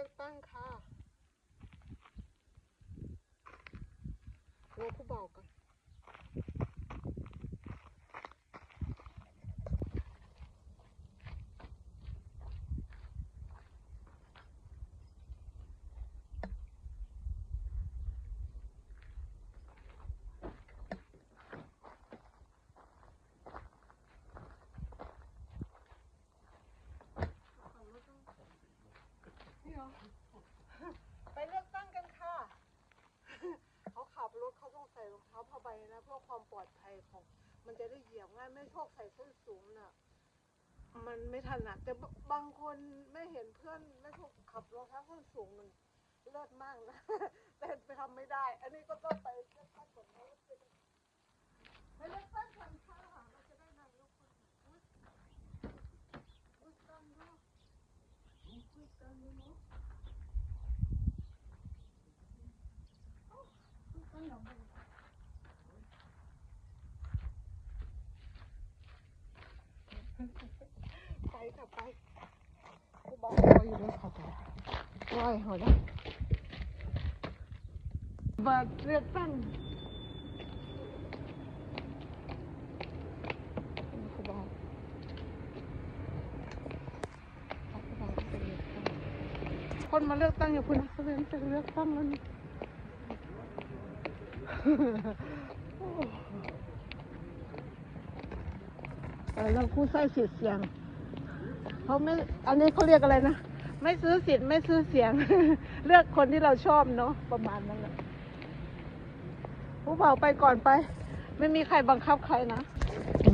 ลือกตั้งค่ะรอผู้เบากัน ไปเลือกตั้งกันค่ะ เขาขับรถเขาต้องใส่รองเท้าผ้าใบนะเพื่อความปลอดภัยของ มันจะได้เหยียบง่ายไม่โชอบใส่ส้นสูงน่ะ มันไม่ถนัดแต่บางคนไม่เห็นเพื่อนไม่โชอบขับรองเท้าส้นสูงมันเลิศมากนะแต่ไปทำไม่ได้ อันนี้ก็ต้องไปเลือกตั้งก่อนนะไปเลือกตั้งก่อนค่ะเราจะได้นายกคนอุ๊ยอุ๊ยตั้งด้วยอุ๊ยตั้งด้วยเนอะ ไปค่ะไปกู บอกรออยู่ด้วยค่ะจ้ะรอยหัวนะบัตรเลือกตั้งกูบอกกูบอกจะเลือกตั้งคนมาเลือกตั้งอย่าพูดนะเขาเรียนจะเลือกตั้งแล้วนี่เราผู้ใสิทธิ์เสียง เขาไม่ อันนี้เขาเรียกอะไรนะ ไม่ซื้อสิทธิ์ไม่ซื้อเสียง เลือกคนที่เราชอบเนาะประมาณนั้นแหละผู้เบาไปก่อนไป ไม่มีใครบังคับใครนะ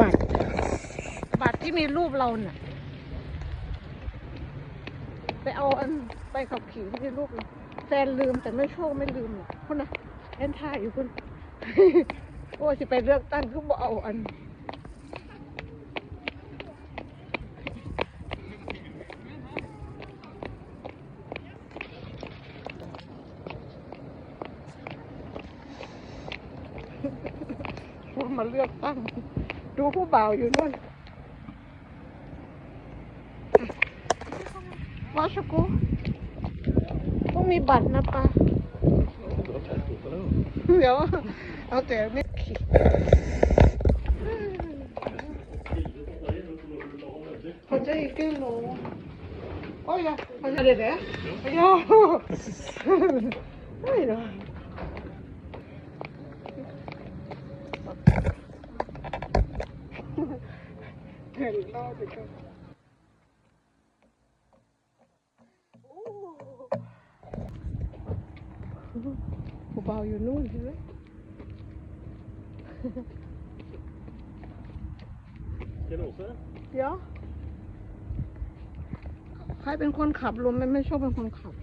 บัตร บัตรที่มีรูปเราเนี่ยไปเอาอันไปขับขี่ที่มีรูปเราแฟนลืมแต่ไม่โชคไม่ลืมหรอกคุณนะเอ็นท่าอยู่คุณ โอ้ยจะไปเลือกตั้งคือบ่เอาอัน ว่ามาเลือกตั้ง ดูผู้บ่าวอยู่นู่นมาสกูต้องมีบัตรนะปะเดี๋ยว เอาแต่ไม่ขี่เขาจะอีกกิโลโอ้ยเขาจะเด็ดเด็ดโอ้ยโอ้ยเนาะเห็นรอบอีกแล้วโอ้ผู้เบาอยู่นู่นใช่ไหม Kan Åsa? เดี๋ยวใครเป็นคนขับลมไม่ไม่ชอบเป็นคนขับ